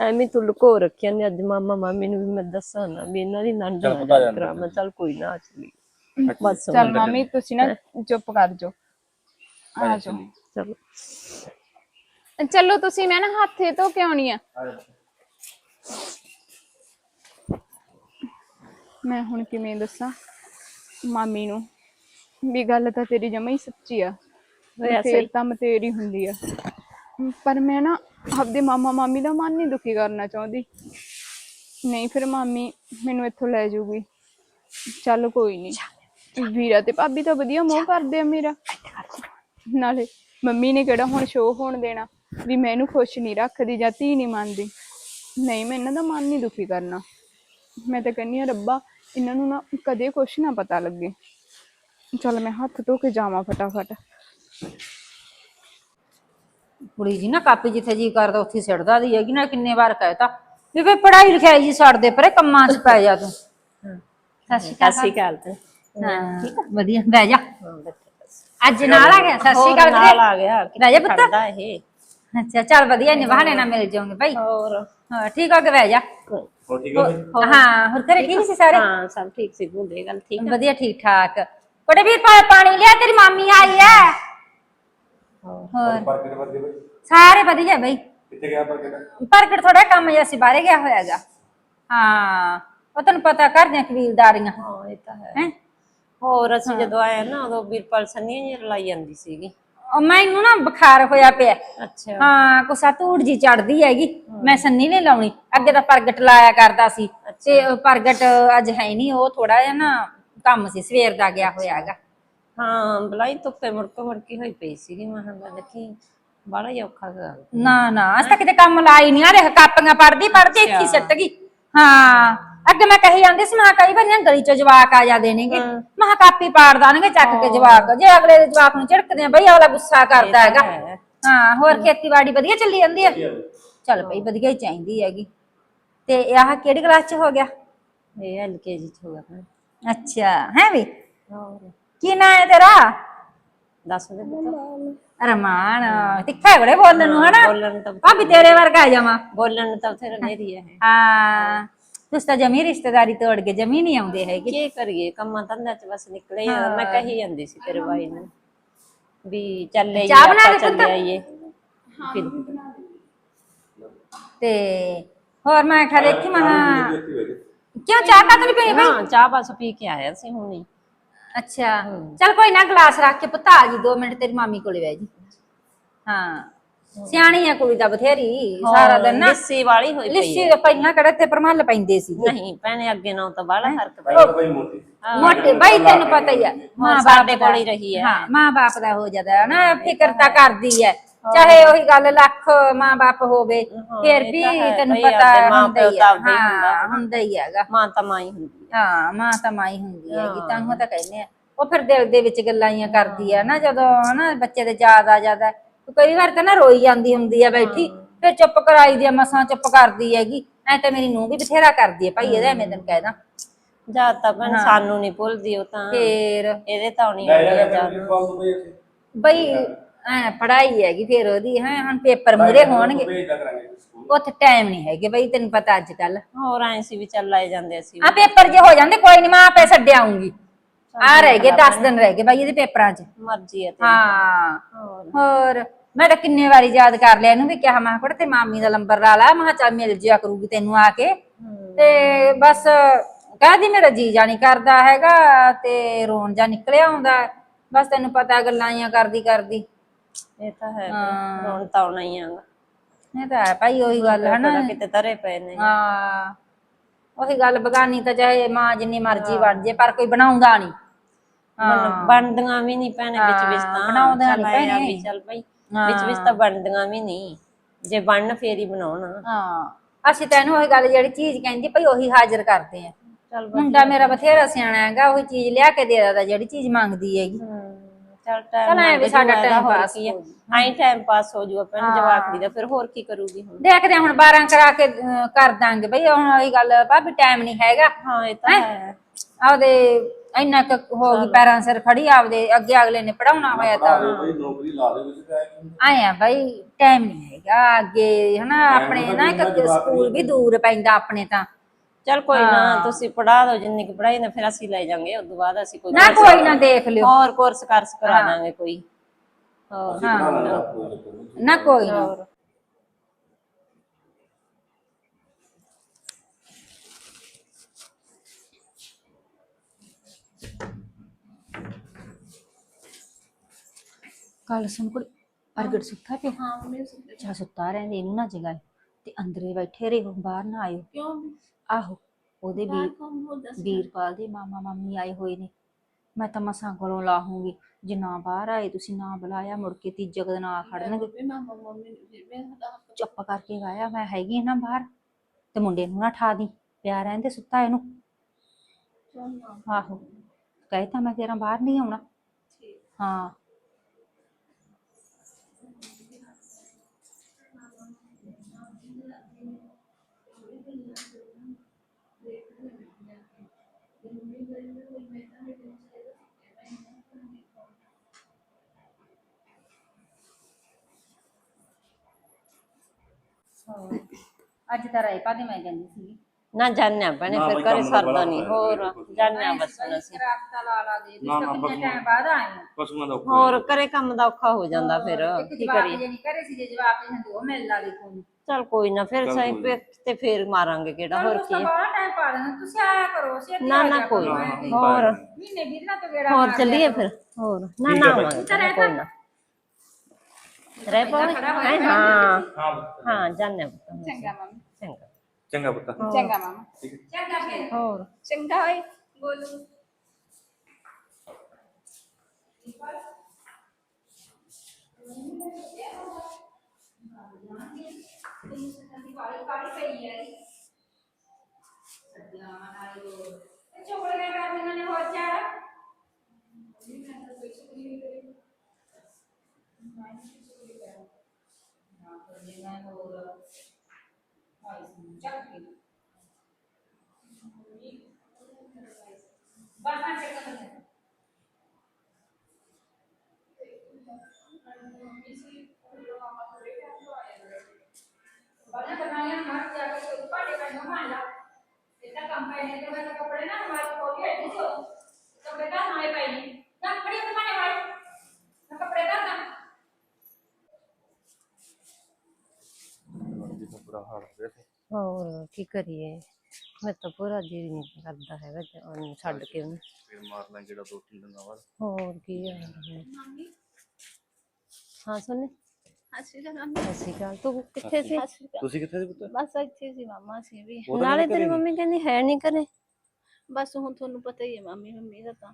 ਐਵੇਂ ਤੂੰ ਲੁਕੋ ਰੱਖਿਆ ਨੇ ਅੱਜ ਮਾਮਾ ਮਾਮੀ ਨੂੰ ਵੀ ਮੈਂ ਦੱਸਾਂ ਨਾ ਵੀ ਇਹਨਾਂ ਦੀ ਨੰਦ ਕਰਾਂ ਮੈਂ ਚੱਲ ਕੋਈ ਨਾ ਆ ਚਲੀ ਬਸ ਚੱਲ ਮਾਮੀ ਤੁਸੀਂ ਨਾ ਚੁੱਪ ਕਰ ਜਾਓ। ਆ ਜਾਓ ਚਲੋ। ਚਲੋ ਤੁਸੀਂ ਮੈਂ ਨਾ ਹੱਥੇ ਧੋ ਕੇ ਆਉਣੀ ਆ। ਮੈਂ ਹੁਣ ਕਿਵੇਂ ਦੱਸਾਂ ਮਾਮੀ ਨੂੰ? ਵੀ ਗੱਲ ਤਾਂ ਤੇਰੀ ਜਮਾ ਹੀ ਸੱਚੀ ਆ। ਹੋਇਆ ਫੇਰ ਤਾਂ ਮਤੇਰੀ ਹੁੰਦੀ ਆ। ਪਰ ਮੈਂ ਨਾ ਆਪਦੇ ਮਾਮਾ ਮਾਮੀ ਦਾ ਮਨ ਨਹੀਂ ਦੁਖੀ ਕਰਨਾ ਚਾਹੁੰਦੀ। ਨਹੀਂ ਫਿਰ ਮਾਮੀ ਮੈਨੂੰ ਇੱਥੋਂ ਲੈ ਜਾਊਗੀ। ਚੱਲ ਕੋਈ ਨਹੀਂ ਵੀਰਾ ਤੇ ਭਾਬੀ ਤਾਂ ਵਧੀਆ ਮੋਹ ਕਰਦੇ ਆ ਮੇਰਾ। ਨਾਲੇ ਮੰਮੀ ਨੇ ਕਿਹੜਾ ਹੁਣ ਸ਼ੋਅ ਹੋਣ ਦੇਣਾ, ਵੀ ਮੈਂ ਇਹਨੂੰ ਖੁਸ਼ ਨਹੀਂ ਰੱਖਦੀ ਜਾਂ ਧੀ ਨਹੀਂ ਮੰਨਦੀ। ਨਹੀਂ, ਮੈਂ ਇਹਨਾਂ ਦਾ ਮਨ ਨਹੀਂ ਦੁਖੀ ਕਰਨਾ। ਮੈਂ ਤਾਂ ਕਹਿੰਨੀ ਆ ਰੱਬਾ, ਇਹਨਾਂ ਨੂੰ ਨਾ ਕਦੇ ਕੁਛ ਨਾ ਪਤਾ ਲੱਗੇ। ਚਲ ਮੈਂ ਹੱਥ ਧੋ ਕੇ ਜਾਵਾਂ ਫਟਾਫਟ। ਕੁੜੀ ਜੀ ਨਾ ਕਾਪੀ ਜਿੱਥੇ ਜੀ ਕਰਦਾ ਉੱਥੇ ਹੀ ਸਿੱਟਦਾ ਦੀ ਹੈਗੀ ਨਾ ਕਿੰਨੇ ਵਾਰ ਕਹਿਤਾ ਵੀ ਕੋਈ ਪੜਾਈ ਲਿਖਾਈ ਜੀ ਛੱਡ ਦੇ ਪਰੇ ਕੰਮਾਂ 'ਚ ਪੈ ਜਾ ਤੂੰ। ਸਤਿ ਸ਼੍ਰੀ ਅਕਾਲ ਸਤਿ ਸ਼੍ਰੀ ਅਕਾਲ ਤੇ। ਹਾਂ ਠੀਕ ਆ ਵਧੀਆ ਬਹਿ ਜਾ। ਅੱਜ ਨਾਲ ਆ ਗਿਆ ਸਤਿ ਸ਼੍ਰੀ ਅਕਾਲ ਨਾਲ ਆ ਗਿਆ ਪੁੱਤ। ਖੜਦਾ ਇਹ? ਅੱਛਾ ਚੱਲ ਵਧੀਆ ਨੇ ਬਹਾਨੇ ਨਾਲ ਮਿਲ ਜਾਓਗੇ ਭਾਈ। ਹੋਰ। ਹਾਂ ਠੀਕ ਹੋ ਕੇ ਬਹਿ ਜਾ। ਹੋ ਠੀਕ ਹੈ ਹਾਂ ਹੋਰ ਘਰੇ ਠੀਕ ਸੀ ਸਾਰੇ? ਹਾਂ ਸਭ ਠੀਕ ਸੀ ਗੁੰਦੇ ਗੱਲ ਠੀਕ ਆ। ਵਧੀਆ ਠੀਕ ਠਾਕ ਬੜੇ ਵੀਰ ਪਾ- ਪਾਣੀ ਲਿਆ ਤੇਰੀ ਮਾਮੀ ਆਈ ਐ। ਹੋਰ। ਪਰਕਟ ਵਰਗੇ ਬਈ? ਸਾਰੇ ਵਧੀਆ ਬਈ। ਕਿੱਥੇ ਗਿਆ ਪਰਕਟ ਪ੍ਰਗਟ ਥੋੜਾ ਕੰਮ ਜਿਹਾ ਸੀ ਬਾਹਰੇ ਗਿਆ ਹੋਇਆਗਾ ਹਾਂ ਉਹ ਤੈਨੂੰ ਪਤਾ ਕਰਦੀਆਂ ਕਬੀਲਦਾਰੀਆਂ। ਹਾਂ ਇਹ ਤਾਂ ਹੈ। ਹੈ? ਹੋਰ ਅਸੀਂ ਜਦੋਂ ਆਏ ਨਾ ਉਦੋਂ ਵੀਰਪਾਲ ਸੰਨੀਆਂ ਜੀ ਰਲਾਈ ਜਾਂਦੀ ਸੀਗੀ। ਉਹ ਮੈਨੂੰ ਨਾ ਬੁਖਾਰ ਹੋਇਆ ਪਿਆ। ਅੱਛਾ। ਹਾਂ ਕੁਸਾ ਧੂੜ ਜੀ ਚੜਦੀ ਹੈਗੀ। ਮੈਂ ਸੰਨੀ ਨੇ ਲਾਉਣੀ। ਅੱਗੇ ਤਾਂ ਪ੍ਰਗਟ ਲਾਇਆ ਕਰਦਾ ਸੀ। ਤੇ ਪ੍ਰਗਟ ਅੱਜ ਹੈ ਨਹੀਂ ਉਹ ਥੋੜਾ ਜਿਹਾ ਨਾ ਕੰਮ ਸੀ ਸਵੇਰ ਦਾ ਗਿਆ ਹੋਇਆਗਾ ਹਾਂ ਬਲਾਈ ਧੁੱਪੇ ਮੁੜਕ ਮੁੜਕੀ ਹੋਈ ਪਈ ਸੀਗੀ ਮੈਂ ਹਾਂ ਦੇਖੀ ਬੜਾ ਹੀ ਔਖਾ ਗਾ ਨਾ ਨਾ ਅਸ ਤਾਂ ਕਿਤੇ ਕੰਮ ਲਾਈ ਨਹੀਂ ਆ ਦੇਖ ਕਾਪੀਆਂ ਪੜਦੀ ਪੜਦੀ ਇੱਥੇ ਹੀ ਸਿੱਟ ਗਈ। ਹਾਂ ਅੱਗੇ ਮੈਂ ਕਹੀ ਜਾਂਦੀ ਸੀ ਮੈਂ ਕਈ ਵਾਰੀਆਂ ਗਲੀ ਚੋਂ ਜਵਾਕ ਆ ਜਾਂਦੇ ਨੇਗੇ। ਮੈਂ ਕਾਪੀ ਪਾੜ ਦਾਨਗੇ ਚੱਕ ਕੇ ਜਵਾਕ ਜੇ ਅਗਲੇ ਦੇ ਜਵਾਕ ਨੂੰ ਝਿੜਕਦੇ ਆ ਬਈ ਅਗਲਾ ਗੁੱਸਾ ਕਰਦਾ ਹੈਗਾ। ਹਾਂ। ਹੋਰ ਖੇਤੀਬਾੜੀ ਵਧੀਆ ਚੱਲੀ ਜਾਂਦੀ ਆ? ਚੱਲ ਬਈ ਵਧੀਆ ਹੀ ਚਾਹੀਦੀ ਹੈਗੀ। ਤੇ ਆਹ ਕਿਹੜੀ ਕਲਾਸ ਚ ਹੋ ਗਿਆ? ਇਹ ਐਲਕੇਜੀ ਚ ਹੋ ਗਿਆ। ਅੱਛਾ ਹੈ ਵੀ? ਹੋਰ। ਕੀ ਨਾਂ ਹੈ ਤੇਰਾ? ਦੱਸ ਦੇ ਪੁੱਤ ਰਮਾਨ। ਤਿੱਖਾ ਬੜੇ ਬੋਲਣ ਨੂੰ ਹਨਾ? ਬੋਲਣ ਤਾਂ ਭਾਬੀ ਤੇਰੇ ਵਰਗਾ ਜਮਾ ਬੋਲਣ ਨੂੰ ਤਾਂ ਫਿਰ ਮੇਰੀ ਹੈ ਹਾਂ। ਤੁਸੀਂ ਤਾਂ ਜਮੀ ਰਿਸ਼ਤੇਦਾਰੀ ਤੋੜ ਕੇ ਜਮੀ ਨਹੀਂ ਆਉਂਦੇ ਹੈਗੇ। ਕੀ ਕਰੀਏ? ਕੰਮਾਂ ਧੰਦਾ ਚ ਬਸ ਨਿਕਲੇ ਆ। ਮੈਂ ਕਹੀ ਜਾਂਦੀ ਸੀ ਤੇਰੇ ਬਾਈ ਨੂੰ ਵੀ ਚੱਲੇ ਚਾਹ ਬਣਾ ਦੇ ਪੁੱਤ। ਚੱਲੇ ਆਈਏ। ਤੇ ਹੋਰ ਮੈਂ ਖਾ ਦੇਖੀ ਮਹਾ ਕਿਉਂ ਚਾਹ ਕਾ ਨਹੀਂ ਪਈ ਬਈ? ਹਾਂ ਚਾਹ ਬਸ ਪੀ ਕੇ ਆਇਆ ਸੀ ਹੁਣੀ। ਅੱਛਾ। ਚੱਲ ਕੋਈ ਨਾ ਗਲਾਸ ਰੱਖ ਕੇ ਪੁੱਤ ਆ ਜੀ 2 ਮਿੰਟ ਤੇਰੀ ਮਾਮੀ ਕੋਲੇ ਬਹਿ ਜੀ। ਹਾਂ। ਸਿਆਣੀ ਆ ਕੁੜੀ ਦਾ ਬਥੇਰੀ। ਸਾਰਾ ਦਿਨ ਨਾ ਲਿੱਸੀ ਵਾਲੀ ਹੋਈ ਪਈ ਲਿੱਸੀ ਦੇ ਪਹਿਲਾਂ ਕਿਹੜੇ ਤੇ ਪਰਮਲ ਪੈਂਦੇ ਸੀ। ਨਹੀਂ ਭੈਣੇ ਅੱਗੇ ਨਾ ਤਾਂ ਬਾਹਲਾ ਫ਼ਰਕ ਪੈ ਪਹਿਲਾਂ ਬਈ ਮੋਟੀ। ਮੋਟੇ ਬਾਈ ਤੈਨੂੰ ਪਤਾ ਹੀ ਆ। ਮਾਂ ਸਾਡੇ ਕੋਲ ਹੀ ਰਹੀ ਹੈ। ਹਾਂ ਮਾਂ ਬਾਪ ਦਾ ਹੋ ਜਾਂਦਾ ਹੈ ਨਾ ਫਿਕਰ ਤਾਂ ਕਰਦੀ ਹੈ। ਚਾਹੇ ਉਹੀ ਗੱਲ ਲੱਖ ਮਾਂ ਬਾਪ ਹੋਵੇ ਫਿਰ ਵੀ ਤੈਨੂੰ ਪਤਾ ਹੁੰਦਾ ਹੀ ਆ। ਹੁੰਦਾ। ਹਾਂ ਹੁੰਦਾ। ਹੀ ਹੈਗਾ। ਮਾਂ ਤਾਂ ਮਾਂ ਹੀ ਹੁੰਦੀ ਹੈ ਮਾਂ ਤਾਂ ਮਾਂ ਹੀ ਹੁੰਦੀ ਹੈਗੀ ਤਾਂ ਉਹ ਤਾਂ ਕਹਿੰਦੇ ਆ। ਉਹ ਫਿਰ ਦਿਲ ਦੇ ਵਿੱਚ ਗੱਲਾਂ ਹੀ ਕਰਦੀ ਆ ਨਾ ਜਦੋਂ ਹਨਾ ਬੱਚੇ ਦੇ ਯਾਦ ਆ ਜਾਂਦਾ ਕਈ ਵਾਰ ਤਾਂ ਨਾ ਰੋਈ ਜਾਂਦੀ ਹੁੰਦੀ ਆ ਬੈਠੀ ਫਿਰ ਚੁੱਪ ਕਰਾਈ ਦੀ ਆ ਮਸਾਂ ਚੁੱਪ ਕਰਦੀ ਹੈਗੀ। ਐ ਤਾਂ ਮੇਰੀ ਨੂੰਹ ਵੀ ਬਥੇਰਾ ਕਰਦੀ ਹੈ ਭਾਈ ਇਹਦਾ ਐਵੇਂ ਤੈਨੂੰ ਕਹਿਦਾ ਜਾਂ ਤਾਂ ਭੈਣ ਸਾਨੂੰ ਨਹੀਂ ਭੁੱਲਦੀ ਉਹ ਤਾਂ ਫੇਰ। ਇਹਦੇ ਤਾਂ ਨਹੀਂ ਬਈ ਐ ਪੜਾਈ ਹੈਗੀ ਫਿਰ ਉਹਦੀ ਹੈ ਹੁਣ ਪੇਪਰ ਮੂਰੇ ਹੋਣਗੇ। ਭੇਜਦਾ ਕਰਾਂਗੇ ਸਕੂਲ। ਉੱਥੇ ਟਾਈਮ ਨਹੀਂ ਹੈਗੇ ਬਈ ਤੈਨੂੰ ਪਤਾ ਅੱਜ ਕੱਲ ਹੋਰ ਐਂ ਸੀ ਵੀ ਚੱਲ ਲਾਏ ਜਾਂਦੇ ਸੀ ਆ ਪੇਪਰ ਜੇ ਹੋ ਜਾਂਦੇ ਕੋਈ ਨਹੀਂ ਮੈਂ ਆਪੇ ਛੱਡ ਆਉਂਗੀ ਆ ਰਹਿ ਗਏ 10 ਦਿਨ ਰਹਿ ਗਏ ਬਾਈ ਇਹਦੇ ਪੇਪਰਾਂ 'ਚ। ਮਰਜ਼ੀ ਹੈ ਤੇਰੀ। ਹਾਂ ਹੋਰ। ਹੋਰ ਮੈਂ ਤਾਂ ਕਿੰਨੇ ਵਾਰੀ ਯਾਦ ਕਰ ਲਿਆ ਇਹਨੂੰ ਵੀ ਕਿਹਾ ਮੈਂ ਕਿਹਾ ਤੇ ਮਾਮੀ ਦਾ ਨੰਬਰ ਲਾ ਲਾ। ਮੈਂ ਕਿਹਾ ਚੱਲ ਮਿਲ ਜਿਆ ਕਰੂਗੀ ਤੈਨੂੰ ਆ ਕੇ। ਤੇ ਬਸ ਕਹਦੀ ਮੇਰਾ ਜੀ ਜਾਣੀ ਕਰਦਾ ਹੈਗਾ ਤੇ ਰੋਣ ਜਾ ਨਿਕਲਿਆ ਆਉਂਦਾ। ਬਸ ਤੈਨੂੰ ਪਤਾ ਗੱਲਾਂ ਆਈਆਂ ਕਰਦੀ ਕਰਦੀ ਇਹ ਤਾਂ ਹੈ ਭੈਣ, ਰੋਣ ਤਾਂ ਆਉਣਾ ਹੀ ਆਗਾ ਇਹ ਤਾਂ ਹੈ ਭਾਈ ਉਹੀ ਗੱਲ ਹੈ ਨਾ। ਕਿਤੇ ਤਰੇ ਪਏ ਨੇ। ਹਾਂ ਉਹੀ ਗੱਲ ਬਗਾਨੀ ਤਾਂ ਚਾਹੇ ਮਾਂ ਜਿੰਨੀ ਮਰਜ਼ੀ ਬਣ ਜੇ ਪਰ ਕੋਈ ਬਣਾਉਂਦਾ ਨਹੀਂ। ਮਤਲਬ ਬਣਦੀਆਂ ਵੀ ਨਹੀਂ ਭੈਣੇ ਵਿੱਚ ਵਿੱਚ ਤਾਂ ਬਣਾਉਂਦੀਆਂ ਚੱਲ ਨੀ ਆਏ ਆ ਭੈਣੇ। ਵੀ ਚੱਲ ਭਾਈ ਵਿੱਚ ਵਿੱਚ ਤਾਂ ਬਣਦੀਆਂ ਵੀ ਨਹੀਂ। ਜੇ ਬਣਨ ਫੇਰ ਹੀ ਬਣਾਉਣ। ਹਾਂ। ਅਸੀਂ ਤਾਂ ਇਹਨੂੰ ਉਹੀ ਗੱਲ ਜਿਹੜੀ ਚੀਜ਼ ਕਹਿੰਦੀ ਭਈ ਉਹੀ ਹਾਜ਼ਰ ਕਰਦੇ ਆ। ਚੱਲ ਮੁੰਡਾ ਮੇਰਾ ਬਥੇਰਾ ਸਿਆਣਾ ਹੈਗਾ ਉਹੀ ਚੀਜ਼ ਲਿਆ ਕੇ ਦੇ ਦਿੰਦਾ ਜਿਹੜੀ ਚੀਜ਼ ਮੰਗਦੀ ਹੈਗੀ। ਚੱਲ ਟਾਈਮ ਚੱਲ ਐਂ ਵੀ ਸਾਡਾ time pass ਹੋ ਆਈ ਟਾਈਮ ਪਾਸ ਹੋ ਜੂਗਾ ਭੈਣ ਜਵਾਕੜੀ ਦਾ ਫਿਰ ਹੋਰ ਕੀ ਕਰੂਗੀ ਹੁਣ? ਦੇਖਦੇ ਹਾਂ ਹੁਣ 12 ਕਰਾ ਕੇ ਅਹ, ਕਰ ਦਾਂਗੇ ਭਈ ਹੁਣ ਉਹੀ ਗੱਲ ਭਾਬੀ ਟਾਈਮ ਨਹੀਂ ਹੈਗਾ। ਹਾਂ ਇਹ ਤਾਂ ਹੈ? ਆਪਦੇ ਇੰਨਾ ਕੁ ਹੋ ਗਈ ਪੈਰਾਂ ਸਿਰ ਖੜੀ ਆਪਦੇ ਅੱਗੇ ਅਗਲੇ ਨੇ ਪੜਾਉਣਾ ਹੋਇਆ ਤਾਂ। ਬਈ ਨੌਕਰੀ ਲਾ ਦੇ ਵਿੱਚ ਤਾਂ ਕੀ। ਆਇਆ ਭਾਈ ਟਾਈਮ ਨਹੀਂ ਹੈਗਾ। ਅੱਗੇ ਹਨਾ ਆਪਣੇ ਨਾ ਇੱਕ ਸਕੂਲ ਵੀ ਦੂਰ ਪੈਂਦਾ ਆਪਣੇ ਤਾਂ। ਚੱਲ ਕੋਈ ਨਾ ਤੁਸੀਂ ਪੜਾ ਦਿਓ ਜਿੰਨੀ ਕੁ ਪੜਾਈ ਨਾ ਫਿਰ ਅਸੀਂ ਲੈ ਜਾਾਂਗੇ ਉਸ ਤੋਂ ਬਾਅਦ ਅਸੀਂ ਕੋਈ ਨਾ ਕੋਈ ਨਾ ਦੇਖ ਲਿਓ। ਹੋਰ ਕੋਰਸ ਕਰਸ ਕਰਾ ਦਾਂਗੇ ਕੋਈ। ਹੋਰ। ਨਾ ਕੋਈ ਨਾ। ਕੱਲ ਸੁਣ ਕੋਲ ਅਰਗੜ ਸੁੱਤਾ ਪਿਆ? ਹਾਂ ਮੰਮੀ ਸੁਣਦੇ ਚਾ ਸੁੱਤਾ ਰਹਿੰਦੇ ਇਹਨੂੰ ਨਾ ਜਗਾਏ ਤੇ ਅੰਦਰੇ ਬੈਠੇ ਰਹੋ ਬਾਹਰ ਨਾ ਆਇਓ। ਕਿਉਂ? ਆਹੋ ਉਹਦੇ ਬੋਲਦਾ ਸੀ ਵੀਰਪਾਲ ਦੇ ਮਾਮਾ ਮਾਮੀ ਆਏ ਹੋਏ ਨੇ। ਮੈਂ ਤਾਂ ਮਸਾਂ ਕੋਲੋਂ ਲਾਹੂੰਗੀ। ਜੇ ਨਾ ਬਾਹਰ ਆਏ ਤੁਸੀਂ ਨਾ ਬੁਲਾਇਆ ਮੁੜ ਕੇ ਤੀਜੇ ਦਿਨ ਆ ਖੜਨਗੇ। ਵੀ ਮਾਮਾ ਮੰਮੀ ਨੂੰ ਫਿਰ ਮੈਂ ਦਾ ਚੁੱਪ ਕਰਕੇ ਗਾਇਆ ਮੈਂ ਹੈਗੀ ਆ ਨਾ ਬਾਹਰ ਤੇ ਮੁੰਡੇ ਨੂੰ ਨਾ ਠਾ ਦੀ। ਪਿਆ ਰਹਿੰਦੇ ਸੁੱਤਾ ਇਹਨੂੰ। ਆਹੋ ਕਹੇ ਤਾਂ ਮੈਂ ਤੇਰਾ ਬਾਹਰ ਨਹੀਂ ਆਉਣਾ। ਹਾਂ। ਅੱਜ ਤਾਂ ਰਾਏ ਪਾਦੇ ਮੈਂ ਜਾਂਦੀ ਸੀ ਨਾ ਜਾਣਿਆ ਭੈਣੇ ਨਾ ਫਿਰ ਬਈ ਘਰੇ ਕੰਮ ਦਾ ਸਰਦਾ ਬੜਾ ਨਹੀਂ। ਹੋਇਆ ਹੋਰ ਜਾਣਿਆ ਬਸ ਹੁਣ ਅਸੀਂ। ਲਾ ਲਾ ਦੇ ਨਾ, ਨਾ, ਕਿੰਨੇ ਬਸ ਟਾਈਮ ਬਾਅਦ ਆਏ ਪਸ਼ੂਆਂ ਦਾ ਔਖਾ ਹੋਰ ਘਰੇ ਕੰਮ ਦਾ ਔਖਾ ਹੋ ਜਾਂਦਾ ਫਿਰ। ਇੱਕ ਕੀ ਜਵਾਬ ਕਰੀਏ? ਜੇ ਨਹੀਂ ਕਰੇ ਸੀ ਜੇ ਜਵਾਬ ਦੇ ਹੰਦੇ ਉਹ ਮਿਲ ਲਾ ਦੇ ਕੋਈ। ਚੱਲ ਕੋਈ ਨਾ ਫਿਰ ਸਹੀ ਪੇ- ਤੇ ਫੇਰ ਮਾਰਾਂਗੇ ਕਿਹੜਾ ਹੋਰ ਕੀ ਤੋਂ ਹੈ। ਬਾਅਦ ਟਾਈਮ ਪਾ ਦੇਣਾ ਤੁਸੀਂ ਆਇਆ ਕਰੋ ਅਸੀਂ ਇੱਥੇ ਨਾ ਆ ਨਾ ਜਾਇਆ ਕੋਈ। ਨਾ। ਹੋਰ। ਮਹੀਨੇ ਵੀਹ ਦਿਨਾਂ ਤੋਂ ਗੇੜਾ ਹੋਰ ਮਾਰ ਚੱਲੀਏ ਫਿਰ। ਹੋਰ। ਨਾ ਠੀਕ ਨਾ ਹੈ ਬਾਈ। ਆਵਾਂਗੇ, ਕੋਈ ਨਾ। ਰਹਿ ਪਾਉਣੇ ਹਾਂ ਹਾਂ ਹਾਂ ਜਾਣਿਆ ਪੁੱਤ ਚੰਗਾ ਮਾਮਾ ਚੰਗਾ ਚੰਗਾ ਪੁੱਤ ਚੰਗਾ ਮਾਮਾ ਠੀਕ ਹੈ ਚੰਗਾ ਫਿਰ ਹੋਰ ਚੰਗਾ ਓਏ ਬੋਲੂ ਚੋਕਲੇ ਕਰ ਦਿੰਦੇ ਨੇ ਹੋਰ ਚਾਹ ਬਾਹਰ ਚੈੱਕ ਕਰ बना बनाया हाथ जाकर के ऊपर टेबल में मान ला इतना कम पहने के बाद कपड़े ना हमारे को भी ऐसे जो कपड़े का हमारे पहने ना कपड़े तो माने भाई ना कपड़े का ना ਬੁਰਾ ਹਾਲ ਹੋ ਗਿਆ ਸੀ। ਹੋਰ ਕੀ ਕਰੀਏ? ਮੈਂ ਤਾਂ ਪੂਰਾ ਜੀ ਨਹੀਂ ਕਰਦਾ ਹੈਗਾ ਤੇ ਉਹਨੂੰ ਛੱਡ ਕੇ ਉਹਨੂੰ। ਫਿਰ ਮਾਰ ਲਾਂ ਜਿਹੜਾ ਦੋ ਤਿੰਨ ਦਿਨਾਂ ਬਾਅਦ। ਹੋਰ ਕੀ ਆ। ਹਾਂ ਸੁਣ ਅਸੀਂ ਅਕਾਲ ਤੂੰ ਕਿੱਥੇ ਸੀ? ਤੁਸੀਂ ਕਿੱਥੇ ਸੀ ਪੁੱਤ? ਬਸ ਇੱਥੇ ਸੀ ਮਾਮਾ ਅਸੀਂ ਵੀ। ਨਾਲੇ ਤੇਰੀ। ਮੰਮੀ ਕਹਿੰਦੀ ਹੈ ਨਹੀਂ ਘਰੇ। ਬਸ ਹੁਣ ਤੁਹਾਨੂੰ ਪਤਾ ਹੀ ਹੈ ਮੰਮੀ ਮੰਮੀ ਦਾ ਤਾਂ।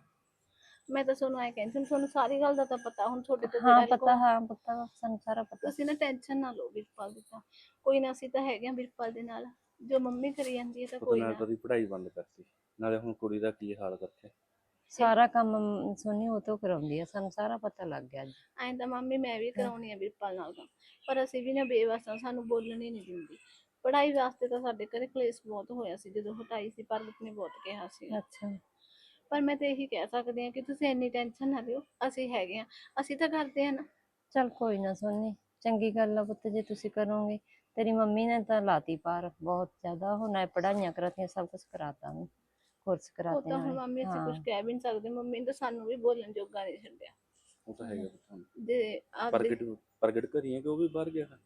ਮੈਂ ਤਾਂ ਤੁਹਾਨੂੰ ਐ ਕਹਿੰਦੀ ਸੀ, ਤੁਹਾਨੂੰ ਸਾਰੀ ਗੱਲ ਦਾ ਤਾਂ ਪਤਾ ਹੁਣ ਤੁਹਾਡੇ ਤੋਂ ਹਾਂ ਪਤਾ ਹਾਂ ਪਤਾ ਸਾਨੂੰ ਸਾਰਾ ਪਤਾ। ਤੁਸੀਂ ਨਾ ਟੈਨਸ਼ਨ ਨਾ ਲਓ ਬਿਰਪਾਲ ਦੀ ਤਾਂ। ਕੋਈ ਨਾ ਅਸੀਂ ਤਾਂ ਹੈਗੇ ਆ ਬਿਰਪਾਲ ਦੇ ਨਾਲ। ਜੋ ਮੰਮੀ ਕਰੀ ਜਾਂਦੀ ਹੈ ਤਾਂ ਕੋਈ ਨਾਲ ਨਾ। ਤਾਂ ਦੀ ਪੜ੍ਹਾਈ ਬੰਦ ਕਰਤੀ। ਨਾਲੇ ਹੁਣ ਕੁੜੀ ਦਾ ਕੀ ਹਾਲ ਰੱਖਿਆ ਸਾਰਾ ਕੰਮ ਸੋਨੀ ਉਹ ਤੋਂ ਕਰਾਉਂਦੀ ਆ ਸਾਨੂੰ ਸਾਰਾ ਪਤਾ ਲੱਗ ਗਿਆ ਅੱਜ। ਐਂ ਤਾਂ ਮੰਮੀ ਮੈਂ ਵੀ ਕਰਾਉਣੀ ਆ ਬਿਰਪਾਲ ਨਾਲ ਤਾਂ। ਪਰ ਅਸੀਂ ਵੀ ਨਾ ਬੇਵਸ ਆ ਸਾਨੂੰ ਬੋਲਣ ਹੀ ਨਹੀਂ ਦਿੰਦੀ। ਪੜ੍ਹਾਈ ਵਾਸਤੇ ਤਾਂ ਸਾਡੇ ਘਰੇ ਕਲੇਸ਼ ਬਹੁਤ ਹੋਇਆ ਸੀ ਜਦੋਂ ਹਟਾਈ ਸੀ ਪਰ ਨੇ ਬਹੁਤ ਕਿਹਾ ਸੀ। ਅੱਛਾ। ਪਰ ਮੈਂ ਤਾਂ ਇਹੀ ਕਹਿ ਸਕਦੀ ਹਾਂ ਕਿ ਤੁਸੀਂ ਇੰਨੀ ਟੈਨਸ਼ਨ ਨਾ ਲਿਓ ਅਸੀਂ ਹੈਗੇ ਆ ਅਸੀਂ ਤਾਂ ਕਰਦੇ ਆ ਨਾ ਚਲ ਕੋਈ ਨਾ ਸੋਨੀ ਚੰਗੀ ਗੱਲ ਆ ਪੁੱਤ ਜੇ ਤੁਸੀਂ ਕਰੋਗੇ ਤੇਰੀ ਮੰਮੀ ਨੇ ਤਾਂ ਲਾਤੀ ਪਾਰ ਬਹੁਤ ਜ਼ਿਆਦਾ ਉਹ ਨਾ ਪੜਾਈਆਂ ਕਰਾਤੀਆਂ ਸਭ ਕੁਝ ਕਰਾਤਾ ਉਹਨੂੰ ਕੋਰਸ ਉਹ ਕਰਾਤੇ ਤਾਂ ਹੁਣ। ਮੰਮੀ ਅਸੀਂ ਕੁਝ। ਕਹਿ ਵੀ ਨਹੀਂ ਸਕਦੇ ਮੰਮੀ ਨੇ ਤਾਂ ਸਾਨੂੰ ਵੀ ਬੋਲਣ ਜੋਗਾ ਨਹੀਂ ਛੱਡਿਆ ਉਹ ਤਾਂ ਹੈਗਾ ਪੁੱਤ ਹੁਣ। ਜੇ ਆਪਦੇ ਪ੍ਰਗਟ ਪ੍ਰਗਟ ਹੈ ਕਿ ਉਹ ਵੀ ਬਾਹਰ ਗਿਆ ਹੈ?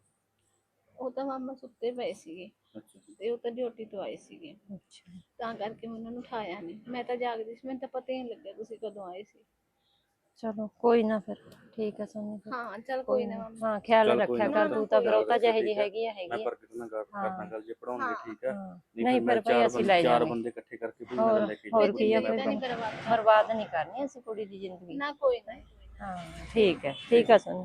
ਉਹ ਤਾਂ ਮਾਮਾ ਸੁੱਤੇ ਪਏ ਸੀਗੇ। ਅੱਛਾ। ਤੇ ਉਹ ਤਾਂ ਡਿਊਟੀ ਤੋਂ ਆਏ ਸੀਗੇ। ਅੱਛਾ। ਤਾਂ ਕਰਕੇ ਮੈਂ ਉਹਨਾਂ ਨੂੰ ਉਠਾਇਆ ਨਹੀਂ ਮੈਂ ਤਾਂ ਜਾਗਦੀ ਸੀ। ਮੈਨੂੰ ਤਾਂ ਪਤਾ ਹੀ ਨਹੀਂ ਲੱਗਿਆ ਤੁਸੀਂ ਕਦੋਂ ਆਏ ਸੀ। ਚਲੋ ਕੋਈ ਨਾ ਫਿਰ। ਠੀਕ ਹੈ ਸੋਨੀ ਫਿਰ। ਹਾਂ ਚਲ ਕੋਈ ਨਾ ਮੰਮੀ। ਹਾਂ ਖਿਆਲ ਚੱਲ ਕੋਈ ਰੱਖਿਆ ਨਾ, ਕਰ ਤੂੰ ਤਾਂ ਫਿਰ। ਉਹ ਤਾਂ ਜਿਹੇ ਜੀ ਠੀਕ ਆ। ਹੈਗੀ ਆ ਮੈਂ ਹੈਗੀ ਆ ਪ੍ਰਗਟ ਨਾਲ ਗੱਲ ਕਰਦਾ ਗੱਲ ਜੇ ਪੜਾਉਣਗੇ ਹਾਂ, ਠੀਕ ਹੈ ਹਾਂ। ਨਹੀਂ ਨਹੀਂ ਫਿਰ ਮੈਂ ਫਿਰ ਭਾਈ ਚਾਰ ਅਸੀਂ ਬੰਦੇ ਲੈ ਚਾਰ ਜਾਵਾਂਗੇ। ਬੰਦੇ ਇਕੱਠੇ ਕਰਕੇ ਵੀ ਹੋਰ ਮੈਂ ਲੈ ਕੇ ਹੋਰ ਕੀ ਆ ਜ਼ਿੰਦਗੀ ਕੋਈ ਤਾਂ ਨਹੀਂ ਬਰਬਾਦ ਬਰਬਾਦ ਨਹੀਂ ਕਰਨੀ ਅਸੀਂ ਕੁੜੀ ਦੀ ਜ਼ਿੰਦਗੀ। ਨਾ ਕੋਈ ਨਾ। ਹਾਂ ਠੀਕ ਹੈ ਠੀਕ ਹੈ ਸੋਨੀ।